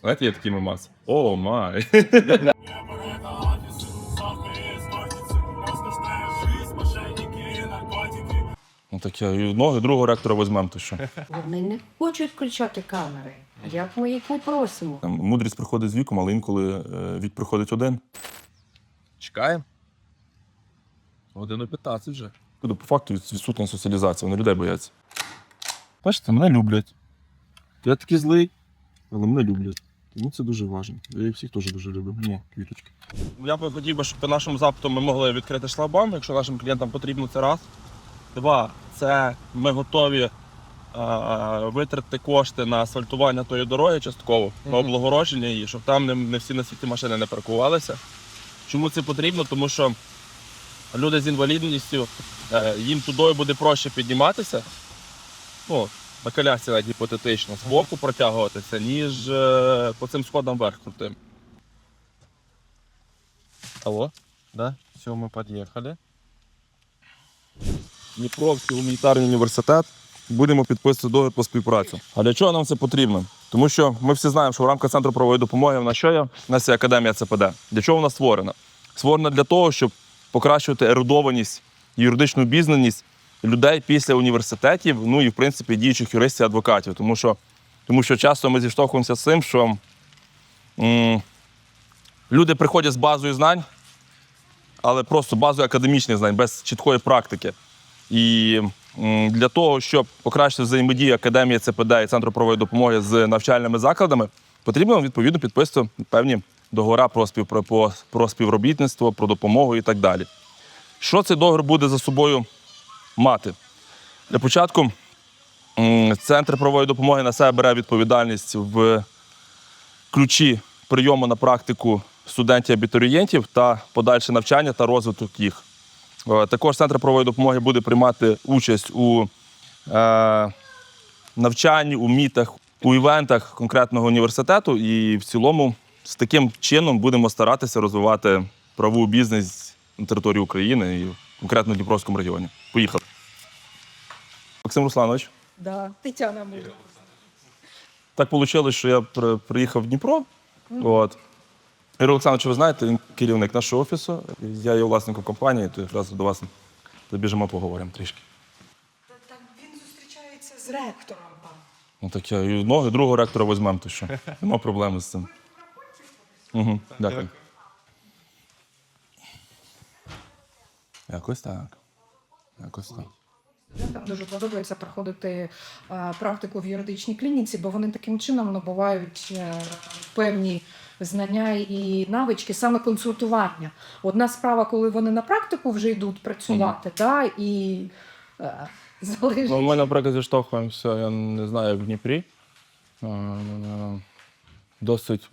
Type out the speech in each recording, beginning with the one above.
Знаєте, є такий мемас. О, май. Ну так я і ноги другого ректора візьмемо, то що. Вони не хочуть включати камери. Як ми їх попросимо? Там мудрість приходить з віком, але інколи е, вік приходить один. Чекаємо. Годину 15 вже. Буде по факту від- відсутня соціалізація, вони людей бояться. Бачите, мене люблять. Я такий злий, але мене люблять. Тому це дуже важливо. Я їх всіх теж дуже люблю. Ні, квіточки. Я б хотів би, щоб по нашому запиту ми могли відкрити шлагбаум, якщо нашим клієнтам потрібно це раз. Два, це ми готові е, витратити кошти на асфальтування тої дороги частково, на облагородження її, щоб там не, не всі на світі машини не паркувалися. Чому це потрібно? Тому що люди з інвалідністю, е, їм тудою буде проще підніматися. Ну, на колясці навіть гіпотетично, з боку протягуватися, ніж е, по цим сходам вверх крутим. Алло? Да? Все, ми під'їхали. Дніпровський гуманітарний університет. Будемо підписувати договір про співпрацю. А для чого нам це потрібно? Тому що ми всі знаємо, що в рамках центру правової допомоги в нас що є? У нас є академія ЦПД. Для чого вона створена? Створена для того, щоб покращувати ерудованість і юридичну обізнаність людей після університетів, ну і в принципі діючих юристів і адвокатів. Тому що, тому що часто ми зіштовхуємося з цим, що м, люди приходять з базою знань, але просто базою академічних знань, без чіткої практики. І м, для того, щоб покращити взаємодію Академії ЦПД і Центру правової допомоги з навчальними закладами, потрібно відповідно підписувати певні договори про, спів, про співробітництво, про допомогу і так далі. Що цей договір буде за собою мати? Для початку Центр правової допомоги на себе бере відповідальність в ключі прийому на практику студентів-абітурієнтів та подальше навчання та розвиток їх. Е, Також центр правової допомоги буде приймати участь у е, навчанні, у мітах, у івентах конкретного університету. І в цілому з таким чином будемо старатися розвивати правову бізнес на території України і конкретно в Дніпровському регіоні. Поїхали. Максим Русланович. Да. Тетяна може. Так вийшло, що я при- приїхав в Дніпро. От. Ігор Олександрович, ви знаєте, він керівник нашого офісу. Я є власником компанії, то якраз до вас забіжимо, поговоримо трішки. Так він зустрічається з ректором. там. Ну так я і ноги другого ректора візьмемо, то що. Нема проблеми з цим. Угу, дякую. Якось так. Якось так. Студентам дуже подобається проходити е, практику в юридичній клініці, бо вони таким чином набувають е, певні знання і навички саме консультування. Одна справа, коли вони на практику вже йдуть працювати, да, і е, залежить. Ну, ми, наприклад, зіштовхуємося, я не знаю, в Дніпрі. Досить,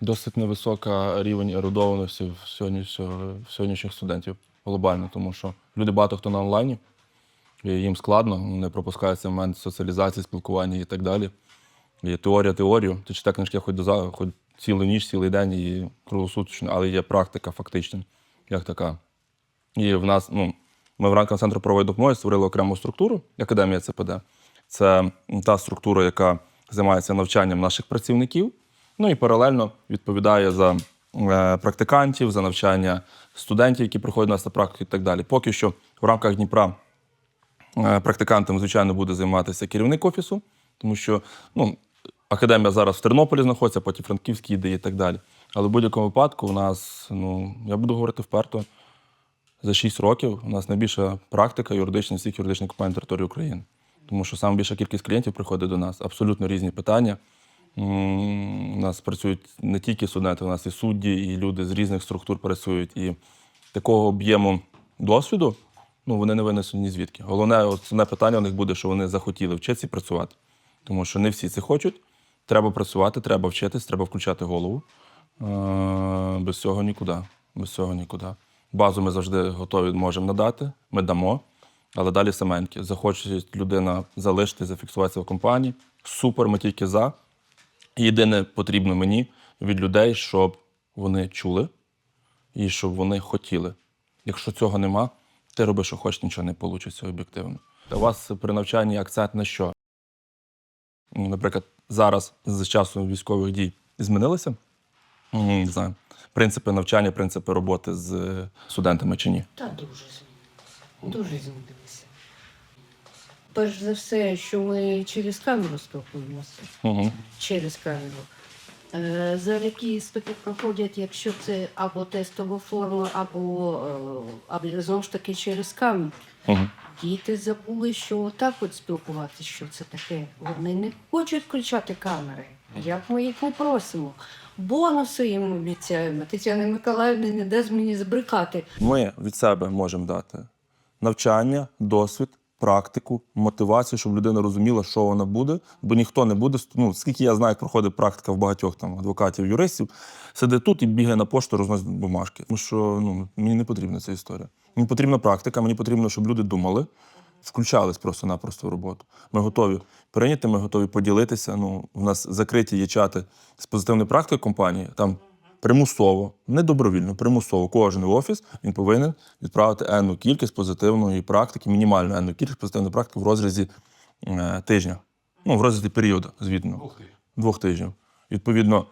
досить невисока рівень ерудованості в сьогоднішніх студентів глобально, тому що люди багато хто на онлайні, і їм складно, не пропускається момент соціалізації, спілкування і так далі. Є теорія теорію. Ти читаєш книжки хоч до за- хоч цілу ніч, цілий день і круглосуточно, але є практика фактична, як така. І в нас, ну, ми в рамках центру правової допомоги створили окрему структуру Академія ЦПД. Це та структура, яка займається навчанням наших працівників. Ну і паралельно відповідає за е, практикантів, за навчання студентів, які приходять на практику і так далі. Поки що в рамках Дніпра практикантом, звичайно, буде займатися керівник офісу, тому що ну, академія зараз в Тернополі знаходиться, потім Франківській йде і так далі. Але в будь-якому випадку у нас, ну, я буду говорити вперто, за 6 років у нас найбільша практика юридична всіх юридичних компаній на території України. Тому що саме більша кількість клієнтів приходить до нас, абсолютно різні питання. У нас працюють не тільки студенти, у нас і судді, і люди з різних структур працюють. І такого об'єму досвіду ну, вони не винесуть ні звідки. Головне, основне питання у них буде, що вони захотіли вчитися і працювати. Тому що не всі це хочуть. Треба працювати, треба вчитись, треба включати голову. Е, Без цього нікуди. Без цього нікуди. Базу ми завжди готові можемо надати, ми дамо. Але далі саменьки. Захоче людина залишити, зафіксуватися в компанії. Супер, ми тільки за. Єдине потрібно мені від людей, щоб вони чули і щоб вони хотіли. Якщо цього нема, ти роби, що хочеш, нічого не вийде об'єктивно. У вас при навчанні акцент на що? ну, наприклад, зараз з часу військових дій змінилися? Не знаю. Принципи навчання, принципи роботи з е, студентами чи ні? Та дуже змінилося. Дуже змінилося. Перш за все, що ми через камеру спілкуємося. Угу. Через камеру. Е, За які іспити проходять, якщо це або тестова форма, або, е, або знову ж таки через камеру. Угу. Діти забули, що так от спілкуватися, що це таке. Вони не хочуть включати камери. Як ми їх не просимо. Бонуси їм обіцяємо. Тетяна Миколаївна не дасть мені збрикати. Ми від себе можемо дати навчання, досвід, практику, мотивацію, щоб людина розуміла, що вона буде, бо ніхто не буде. Ну, скільки я знаю, як проходить практика в багатьох там адвокатів, юристів, сидить тут і бігає на пошту, розносить бумажки. Тому що ну, мені не потрібна ця історія. Мені потрібна практика, мені потрібно, щоб люди думали, включались просто-напросто в роботу. Ми готові прийняти, ми готові поділитися. Ну, у нас закриті є чати з позитивною практикою компанії. Там примусово, не добровільно, примусово кожен офіс він повинен відправити енну кількість позитивної практики, мінімальну енну кількість позитивної практики в розрізі е, тижня. Ну, в розрізі періоду, звідно. Двох тижнів. Відповідно,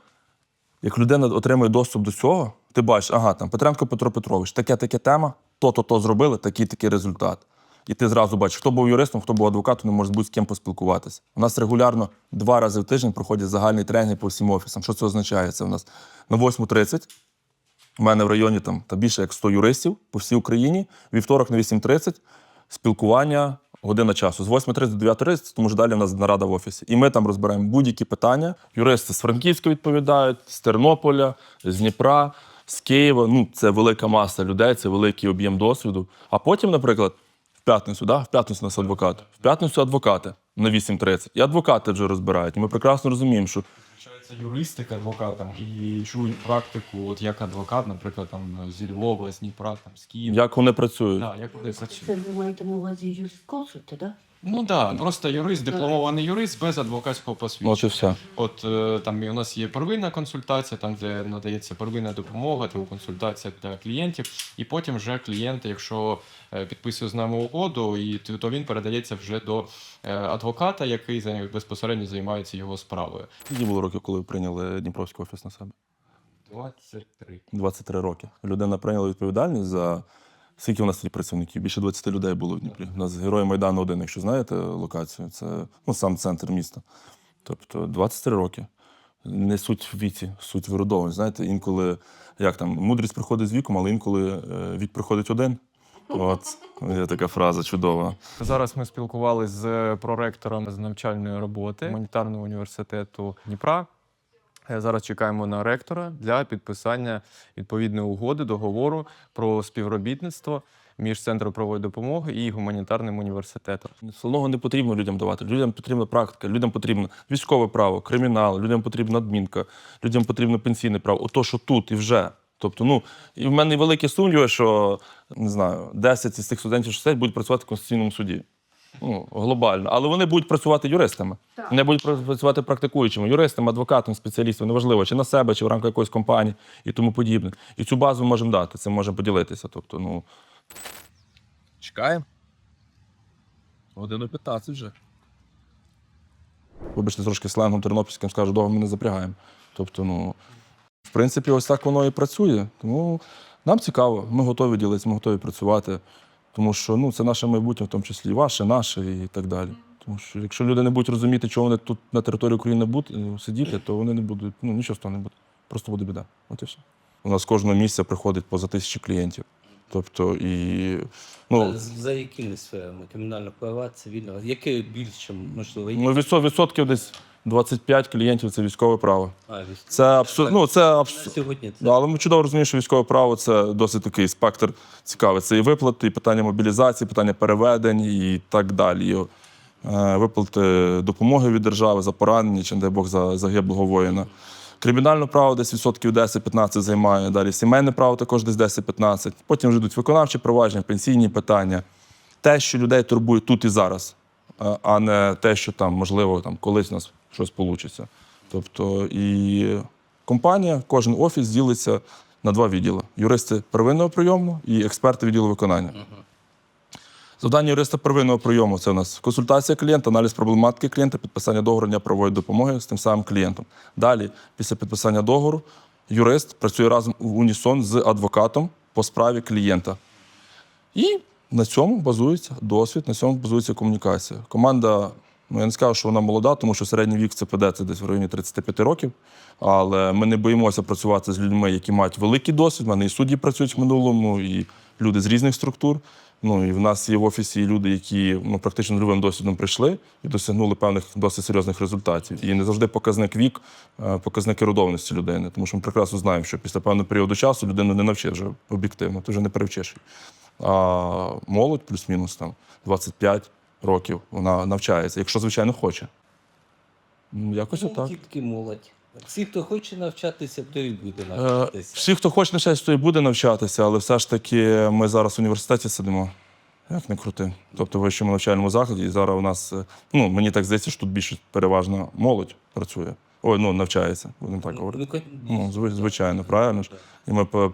як людина отримує доступ до цього, ти бачиш, ага, там Петренко Петро Петрович, таке таке тема, то-то то зробили, такий такий результат. І ти зразу бачиш, хто був юристом, хто був адвокатом, не може будь з ким поспілкуватися. У нас регулярно два рази в тиждень проходять загальні тренінги по всім офісам. Що це означає? Це у нас на 8.30 у мене в районі там та більше як 100 юристів по всій Україні. Вівторок на 8.30 спілкування, година часу. З 8.30 до 9.30, тому що далі в нас нарада в офісі. І ми там розбираємо будь-які питання. Юристи з Франківська відповідають, з Тернополя, з Дніпра, з Києва. Ну, це велика маса людей, це великий об'єм досвіду. А потім, наприклад, п'ятницю, да? в п'ятницю у нас адвокат. В п'ятницю адвокати на 8.30. І адвокати вже розбирають. І ми прекрасно розуміємо, що Вчаються юристи адвокатам і чують практику, от як адвокат, наприклад, там зі Львова, з Дніпра, там з Києва. як вони працюють. Да, як вони працюють. Це ви маєте на увазі юрисконсульти, так? Да? Ну так, да, просто юрист, дипломований юрист без адвокатського посвідчення. От і все. От е, там і у нас є первинна консультація, там де надається первинна допомога, там консультація для клієнтів, і потім вже клієнти, якщо е, підписує з нами угоду, і то він передається вже до е, адвоката, який за- безпосередньо займається його справою. Скільки було років, коли ви прийняли Дніпровський офіс на себе? 23. 23 роки. Людина прийняла відповідальність за скільки у нас тоді працівників? Більше 20 людей було в Дніпрі. У нас герой Майдану один, якщо знаєте локацію, це ну, сам центр міста. Тобто 23 роки. Не суть в віці, суть виродовані. Знаєте, інколи як там мудрість приходить з віком, але інколи е, вік приходить один. От є така фраза чудова. Зараз ми спілкувалися з проректором з навчальної роботи гуманітарного університету Дніпра. Зараз чекаємо на ректора для підписання відповідної угоди, договору про співробітництво між центром правової допомоги і гуманітарним університетом. Сильного не потрібно людям давати. Людям потрібна практика, людям потрібно військове право, кримінал, людям потрібна адмінка, людям потрібно пенсійне право. Ото, що тут і вже. Тобто, ну, і в мене великі сумніви, що не знаю, 10 із цих студентів що сидять, будуть працювати в Конституційному суді. Ну, глобально. Але вони будуть працювати юристами. Так. Вони будуть працювати практикуючими, юристами, адвокатами, спеціалістами, неважливо, чи на себе, чи в рамках якоїсь компанії і тому подібне. І цю базу ми можемо дати, цим можемо поділитися. Тобто, ну. Чекаємо. Годину 15 вже. Вибачте, трошки сленгом тернопільським скажу, довго ми не запрягаємо. Тобто, ну, в принципі, ось так воно і працює. Тому нам цікаво, ми готові ділитися, ми готові працювати. Тому що ну, це наше майбутнє, в тому числі і ваше, наше і так далі. Тому що якщо люди не будуть розуміти, чого вони тут на території України будуть ну, сидіти, то вони не будуть, ну нічого з того не буде. Просто буде біда. От і все. У нас кожного місяця приходить поза тисячі клієнтів. Тобто, і ну, За якими сферами? Кримінальна права, цивільна, яке більше можливо? ну відсот- відсотків десь 25 клієнтів це військове право. А. Це абсолютно ну, це абсолютно. Сьогодні це Да, але ми чудово розуміємо, що військове право це досить такий спектр цікавий. Це і виплати, і питання мобілізації, питання переведень і так далі. І, е, виплати допомоги від держави за поранення, чи не дай Бог за загиблого воїна. Кримінальне право десь відсотків 10-15 займає. Далі сімейне право також десь 10-15. Потім вже йдуть виконавчі провадження, пенсійні питання. Те, що людей турбує тут і зараз, а- а не те, що там, можливо, там колись у нас щось вийде. Тобто і компанія, кожен офіс ділиться на два відділи: юристи первинного прийому і експерти відділу виконання. Завдання юриста первинного прийому це у нас консультація клієнта, аналіз проблематики клієнта, підписання договору правової допомоги з тим самим клієнтом. Далі, після підписання договору, юрист працює разом в унісон з адвокатом по справі клієнта. І на цьому базується досвід, на цьому базується комунікація. Команда, ну я не скажу, що вона молода, тому що середній вік ЦПД це десь в районі 35 років. Але ми не боїмося працювати з людьми, які мають великий досвід. У мене і судді працюють в минулому, і люди з різних структур. Ну і в нас є в офісі люди, які ну, практично з нульовим досвідом прийшли і досягнули певних досить серйозних результатів. І не завжди показник вік, е, показник ерудованості людини. Тому що ми прекрасно знаємо, що після певного періоду часу людину не навчиш вже об'єктивно, ти вже не перевчиш. А молодь, плюс-мінус там 25 років, вона навчається, якщо, звичайно, хоче. Ну, Якось Ну, отак. Тільки молодь. Всі, хто хоче навчатися, той і буде Е, навчатися. Всі, хто хоче навчатися, той і буде навчатися, але все ж таки ми зараз в університеті сидимо. Як не крути. Тобто в вищому навчальному закладі. І зараз у нас, е, ну мені так здається, що тут більше переважно молодь працює. Ой, ну навчається, будемо так говорити. Ну, Ну, зви- звичайно, правильно ж. І ми по-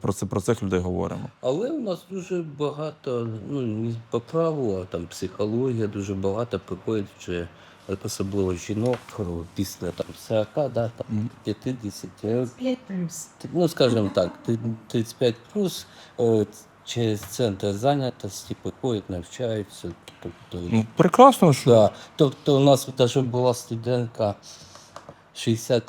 про це про цих людей говоримо. Але у нас дуже багато, ну не по праву, а там психологія дуже багато приходить вже, особливо жінок після там 40, да, там 50 років. Ну, скажімо так, ти- 35 плюс е, через центр зайнятості приходять, навчаються. Тобто, Ну, прекрасно, що да. тобто у нас навіть була студентка 60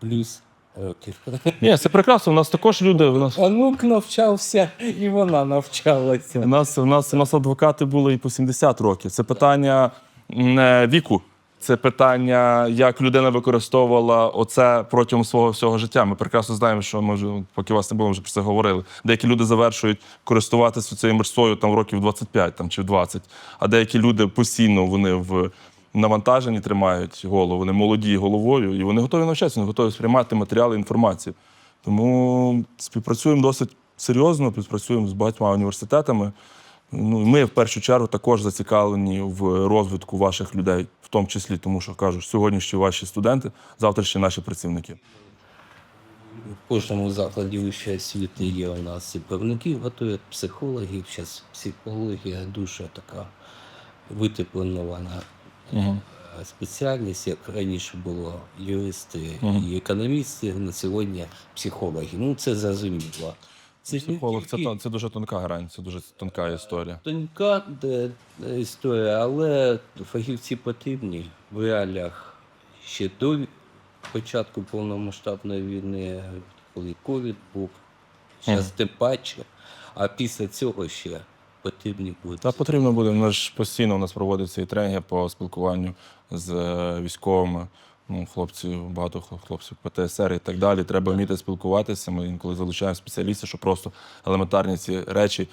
плюс років. Ні, це прекрасно. У нас також люди. У нас Онук навчався, і вона навчалася. У нас, у нас, у нас адвокати були і по 70 років. Це питання не віку. Це питання, як людина використовувала оце протягом свого всього життя. Ми прекрасно знаємо, що ми вже, поки вас не було, ми вже про це говорили. Деякі люди завершують користуватися цією мерсою там років 25 там, чи в 20, а деякі люди постійно вони в навантаженні тримають голову, вони молоді головою, і вони готові навчатися, вони готові сприймати матеріали, інформацію. Тому співпрацюємо досить серйозно, співпрацюємо з багатьма університетами. Ну, ми в першу чергу також зацікавлені в розвитку ваших людей, в тому числі, тому що кажу, сьогоднішні ваші студенти, завтрашні наші працівники. В кожному закладі вищої освіти є у нас і правники готують, психологів. Зараз психологія дуже така витепленована е, спеціальність, як раніше було юристи і економісти, на сьогодні психологи. Ну це зрозуміло. Це Психолог це, тільки це дуже тонка грань, це дуже тонка історія. тонка де, е, історія, але фахівці потрібні в реаліях ще до початку повномасштабної війни, коли ковід був, зараз тим паче, а після цього ще потрібні будуть. Та потрібно буде. Ми ж постійно у нас проводяться і тренінги по спілкуванню з е, військовими. Ну, хлопці, багато хлоп- хлопців ПТСР і так далі. Треба вміти спілкуватися. Ми інколи залучаємо спеціалістів, щоб просто елементарні ці речі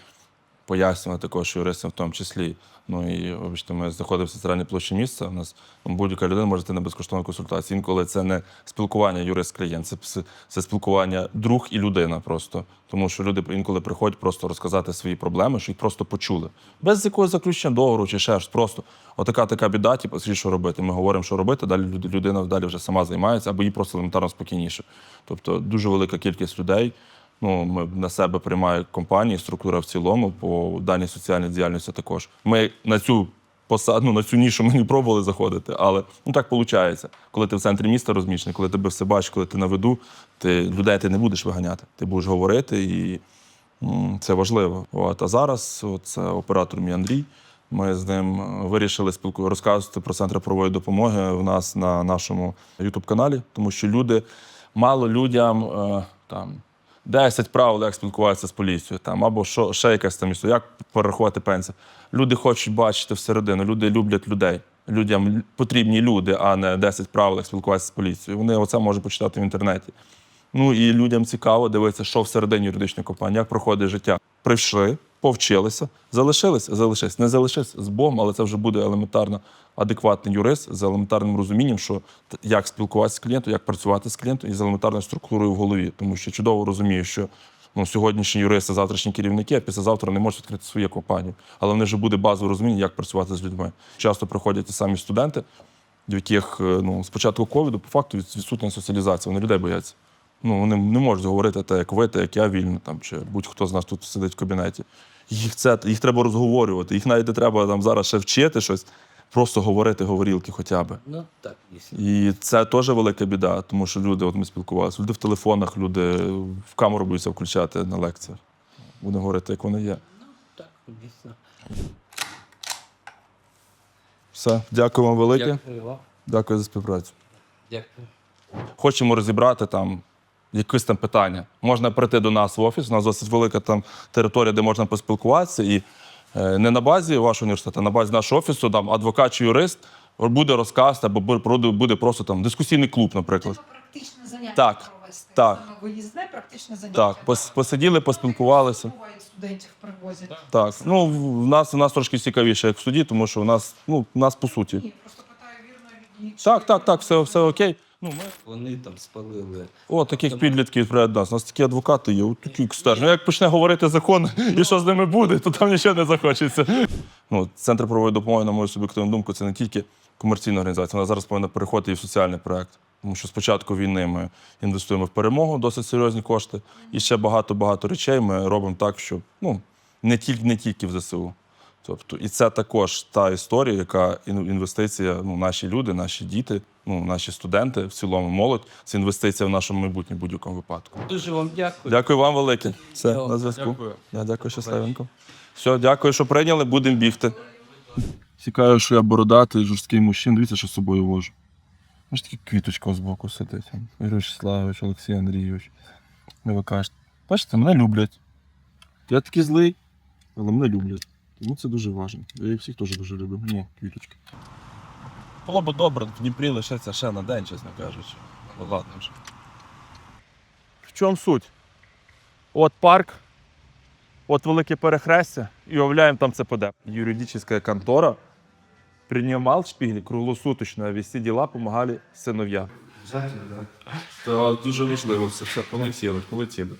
пояснювати також юристам в тому числі. Ну і вибачте, ми знаходимося в центральній площі місця. У нас будь-яка людина може йти на безкоштовну консультацію. Інколи це не спілкування юрист-клієнт, це, це спілкування друг і людина просто. Тому що люди інколи приходять просто розказати свої проблеми, що їх просто почули. Без якогось заключення договору чи ще щось. Просто отака така біда, типу, що робити. Ми говоримо, що робити, далі людина далі вже сама займається, або їй просто елементарно спокійніше. Тобто дуже велика кількість людей. Ну, ми на себе приймає компанії, структура в цілому по даній соціальній діяльності також. Ми на цю посаду, ну, на цю нішу ми не пробували заходити, але ну так виходить. Коли ти в центрі міста розміщений, коли тебе все бачиш, коли ти на виду, ти людей ти не будеш виганяти. Ти будеш говорити, і м, це важливо. От. А зараз от, це оператор мій Андрій. Ми з ним е, вирішили спілку розказувати про центр правової допомоги у нас на нашому Ютуб-каналі, тому що люди мало людям е, там. 10 правил, як спілкуватися з поліцією, там, або що, ще якась там історія, як перерахувати пенсію. Люди хочуть бачити всередину, люди люблять людей. Людям потрібні люди, а не 10 правил, як спілкуватися з поліцією. Вони оце можуть почитати в інтернеті. Ну і людям цікаво дивитися, що всередині юридичної компанії, як проходить життя. Прийшли, повчилися, залишилися, залишилися. Не залишилися з Богом, але це вже буде елементарно адекватний юрист з елементарним розумінням, що як спілкуватися з клієнтом, як працювати з клієнтом і з елементарною структурою в голові. Тому що чудово розумію, що ну, сьогоднішні юристи, завтрашні керівники, а післязавтра не можуть відкрити свою компанію. Але в них вже буде базове розуміння, як працювати з людьми. Часто приходять ті самі студенти, в яких е, ну, з початку ковіду, по факту, від- відсутня соціалізація. Вони людей бояться. Ну, вони не можуть говорити те, як ви, те, як я вільно, там, чи будь-хто з нас тут сидить в кабінеті. Їх, це, їх треба розговорювати, їх навіть не треба там, зараз ще вчити щось, просто говорити говорілки хоча б. Ну, так, дійсно. І це теж велика біда, тому що люди, от ми спілкувалися, люди в телефонах, люди в камеру боються включати на лекціях. Будемо говорити, як вони є. Ну, Так, дійсно. Все, дякую вам велике. Дякую вам. Дякую за співпрацю. Дякую. Хочемо розібрати там якесь там питання. Можна прийти до нас в офіс. У нас досить велика там територія, де можна поспілкуватися. І е, не на базі вашого університету, а на базі нашого офісу, там адвокат чи юрист буде розказ, або буде- буде просто там дискусійний клуб, наприклад. Практичне заняття Так, провести. так. Саме виїзне практичне заняття. Так, пос- посиділи, поспілкувалися. Буває, студентів привозять. Так, ну в нас у нас трошки цікавіше, як в суді, тому що у нас, ну, у нас по суті. Ні, просто питаю вірно від. Так, так, так, все, все окей. Ну, ми Вони там спалили. О, таких підлітків відправляють нас. У нас такі адвокати є, от такі екстерні. Ну, як почне говорити закон і що з ними буде, то там нічого не захочеться. Ну, Центр правової допомоги, на мою суб'єктивну думку, це не тільки комерційна організація, вона зараз повинна переходити і в соціальний проект. Тому що спочатку війни ми інвестуємо в перемогу, досить серйозні кошти, і ще багато-багато речей ми робимо так, щоб ну, не тільки, не тільки в ЗСУ. Тобто, і це також та історія, яка інвестиція, ну, наші люди, наші діти, ну, наші студенти, в цілому молодь. Це інвестиція в нашому майбутнє в будь-якому випадку. Дуже вам дякую. Дякую вам велике. Все, Дякую. на зв'язку. Дякую. Я дякую щасливенько. Все, дякую, що прийняли, будемо бігти. Цікаво, що я бородатий, жорсткий мужчин. Дивіться, що з собою вожу. Ось такі квіточка з боку сидить. Юрій Славович, Олексій Андрійович. І ви кажете, бачите, мене люблять. Я такий злий, але мене люблять. Тому це дуже важливо. Я їх всіх теж дуже люблю. Ні, квіточки. Було б добре, в Дніпрі лишиться ще на день, чесно кажучи. Ну, ладно вже. В чому суть? От парк, от велике перехрестя, і уявляємо там ЦПД. Юридична контора принимал в круглосуточно, а вести діла допомагали синов'я. Це дуже важливо, все, все полетіли, полетіли.